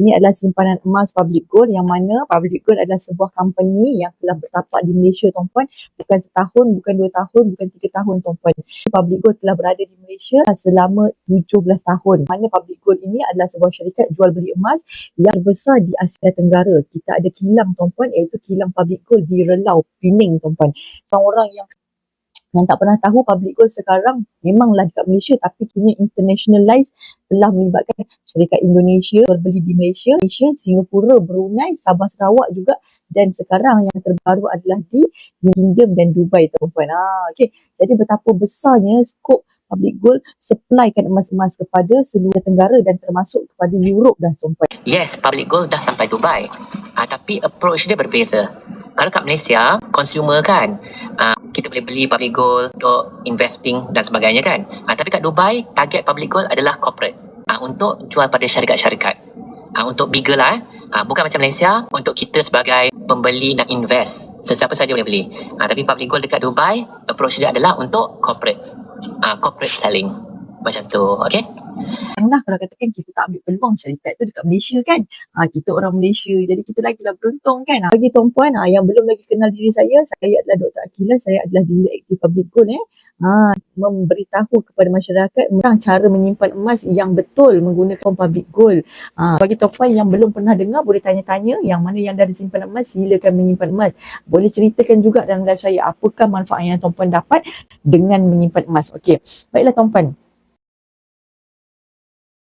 Ini adalah simpanan emas Public Gold yang mana Public Gold adalah sebuah company yang telah bertapak di Malaysia tuan-puan. Bukan setahun, bukan dua tahun, bukan tiga tahun tuan-puan. Public Gold telah berada di Malaysia selama 17 tahun. Mana Public Gold ini adalah sebuah syarikat jual beli emas yang besar di Asia Tenggara. Kita ada kilang tuan-puan iaitu kilang Public Gold di Relau, Pening tuan-puan. Seorang yang yang tak pernah tahu public gold sekarang memanglah dekat Malaysia tapi punya internationalize telah melibatkan syarikat Indonesia berbeli di Malaysia, Malaysia, Singapura, Brunei, Sabah Sarawak juga dan sekarang yang terbaru adalah di Kingdom dan Dubai tuan-puan. Ah, okay. Jadi betapa besarnya skop public gold supplykan emas-emas kepada seluruh tenggara dan termasuk kepada Europe dah tuan-puan. Yes, public gold dah sampai Dubai. Ah, tapi approach dia berbeza. Kalau kat Malaysia, consumer kan, boleh beli public gold untuk investing dan sebagainya kan. Ah, tapi kat Dubai, target public gold adalah corporate. Ah, untuk jual pada syarikat-syarikat. Ah, untuk bigger lah. Ah, bukan macam Malaysia, untuk kita sebagai pembeli nak invest. Sesiapa saja boleh beli. Ah, tapi public gold dekat Dubai, approach dia adalah untuk corporate. Ah, corporate selling. Macam tu, okay? Pernah kalau katakan kita tak ambil peluang syarikat tu dekat Malaysia kan. Ha, kita orang Malaysia. Jadi kita lagi lah beruntung kan. Ha, bagi tuan-puan ha, yang belum lagi kenal diri saya, saya adalah Dr. Akila. Saya adalah Dealer Aktif Public Gold eh. Ha, memberitahu kepada masyarakat tentang cara menyimpan emas yang betul menggunakan public gold. Ha, bagi tuan-puan yang belum pernah dengar boleh tanya-tanya yang mana yang dah ada simpan emas silakan menyimpan emas. Boleh ceritakan juga dalam live saya apakah manfaat yang tuan-puan dapat dengan menyimpan emas. Okey. Baiklah tuan-puan.